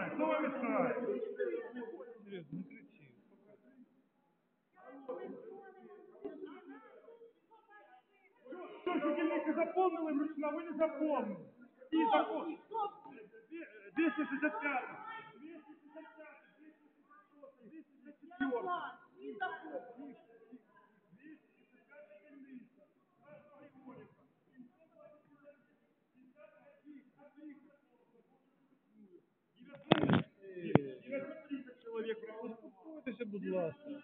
мешает? Кто вам мешает? Серьезно, не кричи. Что, дільниці заповнили вручну, ви не запомнили. И закон. 265. 265. Чоловік Успокойтеся, будь ласка.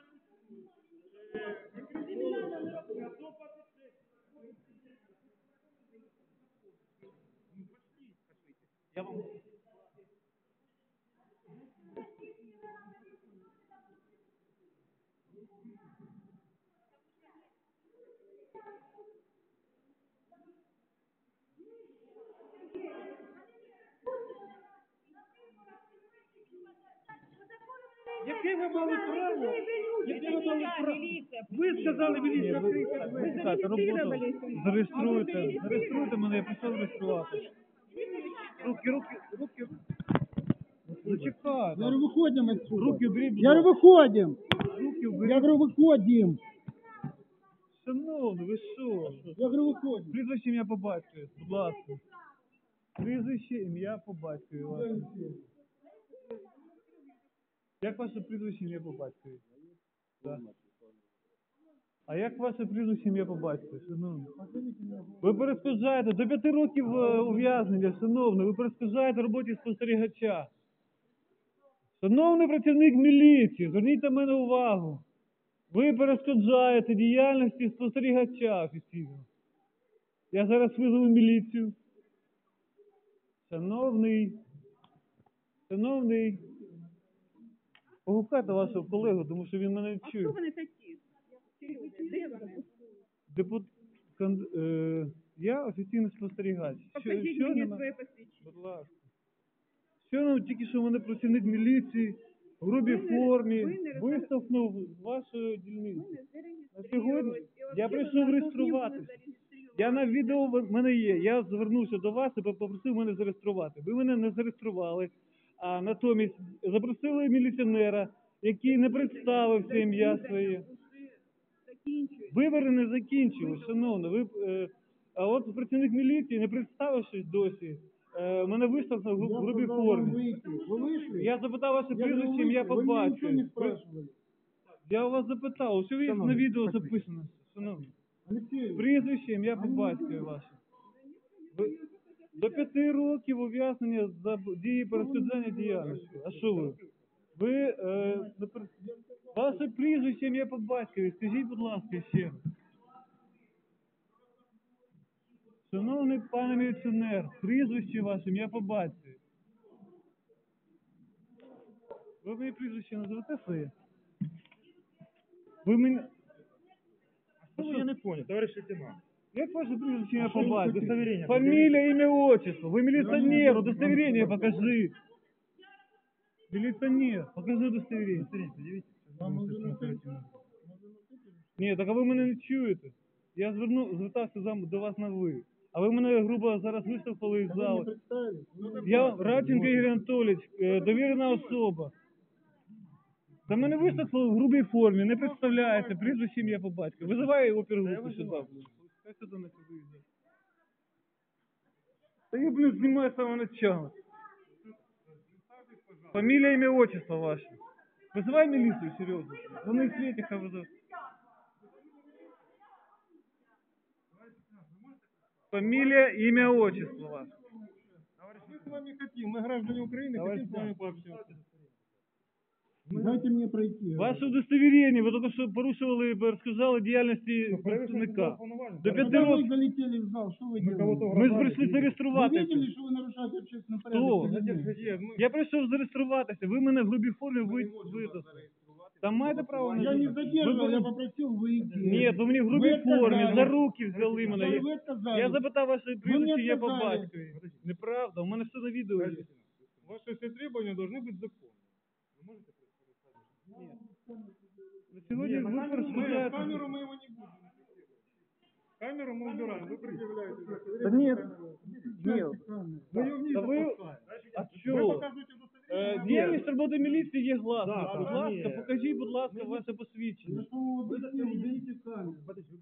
Я вам... Яке ви мали право? Яке ви мали право? Ви сказали міліція Ви, відкрити двері. чекайте, роботу зареєструйте. Зареєструйте мене, я прийшов реєструвати. Руки, руки, руки. Зачекайте. Я говорю, выходим отсюда. Руки уберіть, будь Я говорю, ласка. выходим. Руки уберіть. Я говорю, выходим. Шановний, ви що? Я говорю, выходим. Прізвище ім'я по батькові, будь ласка. Прізвище ім'я по батькові. ваше. Як ваше прізвище ім'я по батькові? А як ваше прізвище ім'я по батькові, шановний? Ви перешкоджаєте до п'яти років е, ув'язнення, шановний, ви перешкоджаєте роботі спостерігача. Шановний працівник міліції, зверніть на мене увагу. Ви перешкоджаєте діяльності спостерігача офіційно. Я зараз визову міліцію. Шановний, шановний, погукайте вашого колегу, тому що він мене не чує. Хто вони такі? Де вони? Депут... кон- е, я офіційний спостерігач. Що, Покажіть що мені нема- своє посвідчення. Будь ласка. Що нам тільки що мене працівник міліції в грубій Ви не- формі ви не з вашої дільниці. На сьогодні я прийшов реєструватися. Я на відео в мене є. Я звернувся до вас і попросив мене зареєструвати. Ви мене не зареєстрували, а натомість запросили міліціонера, який не представився ім'я своє. Закінчують. Вибори не закінчили, шановно. Ви, е, а от працівник міліції, не представившись досі, е, мене виштовхнув в Я грубій сказал вам формі. выйти. Вы вышли? Я запитав ваше Я говорю, прізвище, ім'я вышли. по Вы меня ничего батькові. не Ви- спрашивали. Я у вас запитав, що ви на Шановний, відео записано, шановні. Алексей, Прізвище, ім'я по батькові ваше. Ви до п'яти років ув'язнення за дії перешкоджання діяльності. А що ви? Ви е, не пер- ваше прізвище, ім'я по батькові. Скажіть, будь ласка, ще. Шановний пане міліціонер, прізвище ваше, ім'я по батькові. Ви мені прізвище називете своє? Ви мені... Что я не понял, товарищ лейтенант? Як ваше прізвище ім'я по ви батькові? хочете? Удостоверение Фамілія, ім'я, отчество. Ви міліціонер, удостоверение покажи. Міліціонер, покажи удостоверение. вам уже на Ні, так а ви мене не чуєте. Я зверну, звертався за- до вас на ви. А ви мене грубо зараз виштовхали із Вы не залу. представились? Ну, Я Радченко Ігор Анатолійович, е, довірена особа. Та мене виштовхнули в грубій формі, не представляєте, прізвище ім'я по батьку. Визивай опергрупу сюди. Хай сюди не виїжджає. Та я, блин, знімаю з самого начала. Фамілія, ім'я, отчество ваше. Визивай міліцію, серйозно. Вони в світі хай визивають. Фамилия, имя, отчество ваше. Мы с вами хотим, мы граждане Украины, Товарищ хотим с вами пообщаться. Дайте мне пройти. Ваше удостоверение, ви тільки що порушували, розказали діяльності представника. До п'яти Когда вы років. залетели в зал, что вы Мы кого-то делали? Ми ж угрожали. прийшли Вы зареєструватися. видели, что вы нарушаете общественный Кто? порядок? или Задержка нет? є, ми- Я прийшов зареєструватися, ви мене в грубій формі ви- видали. Там маєте право на Я не Ви задерживал, я були- попросил выйти. Ні, ви мені в грубій Ви формі, сказали. за руки взяли мене. Вы отказались. Я запитав ваше прізвище, я по сказали. батькові. Неправда, у мене все на відео є. Ваши все требования должны быть законны. Вы можете На сьогодні Нет, ви на камеру, мы, перешкоджаєте. камеру мы его не будем. Камеру мы убираем, вы предъявляете. Та ні, ні. Мы ее вниз Да вы- опускаем. А Вы чого? показываете удостоверение. Е, Діяльність роботи міліції є гласна. Да, Будь да, ласка, ні. покажіть, будь ласка, ваше посвідчення. Ну что вы удостоверите камеру?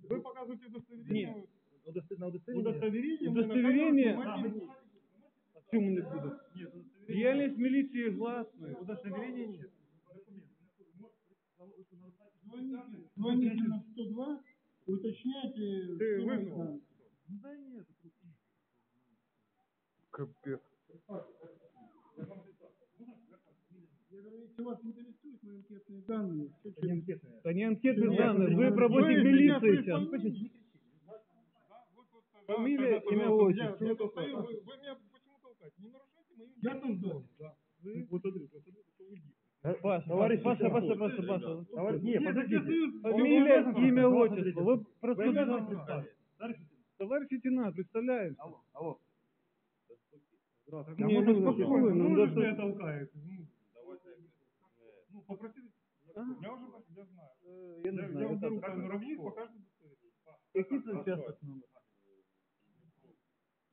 Вы показываете удостоверение? Нет. Удостоверение? Удостоверение? мы Удостоверение? на камеру снимать не будем. А в чому не буде? Нет, удостоверение. Діяльність міліції гласною. Удостоверения нет. Звоните, звоните на 102, уточняйте. Ты что выгнал? вам Да нет. Капець. Я говорю, если вас интересуют мои анкетные данные, все через... Та не анкетні Ні, дані, ні, ви ні. працівник Ви міліції мене зараз. прислали. Фамилия, Да, имя, пожалуйста, отчество. я- я стою, Вы вы меня почему толкаете? Не нарушайте мои Я тут был. Вы, вот смотри, вот смотри, что вы делаете. Паша, Товарищ Паша, Паша, лейтенант. Паша, Паша. Товарищ- Нет, подождите. Фамилия, Вы имя, обязаны отчество. Вы Вы просто... обязаны представить. Товарищ лейтенант, представляете? Алло, алло. Не, ну спокойно, ну, ну, да что что- я толкаете? Ну, ну, попросили. А? Я уже я знаю. Е, Я не Я, я знаю. уберу так. камеру вниз, покажете удостоверение. Який це участок номер?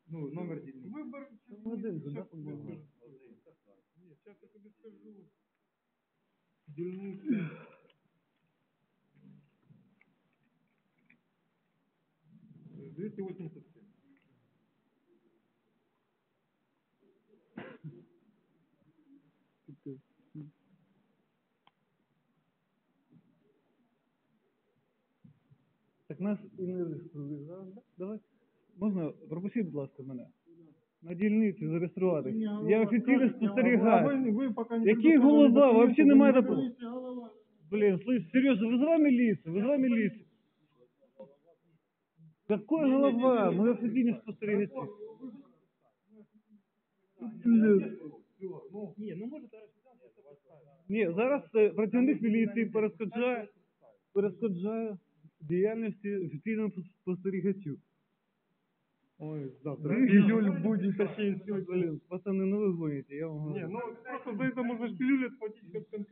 Ну, номер дільниці. Вибор. Ну, один же, да, Щас по-моєму? тобі скажу. Ні, зараз я тобі скажу. Дільниця. Двести восемьдесят семь. Так нас і не. Зараз. Давай. Можна, пропустіть, будь ласка, мене На дільниці зареєструватися. Я офіційно спостерігаю. ви, ви поки не Який предоставили голова? документи, Вообще ви немає не такого. Говорите, голова. Блин, слышь, Сережа, вызывай милицию, вызывай милицию. Какой голова? Мы офигели спостерігачі. Ну, ні, ну може зараз Ні, зараз е, працівник міліції перешкоджає, перешкоджає діяльності офіційного спостерігачу. Ой, завтра. Июль будет вообще все, блин. Пацаны, ну вы гоните, я вам Не, говорю. ну просто за это можно пилюлю отплатить как конкретно.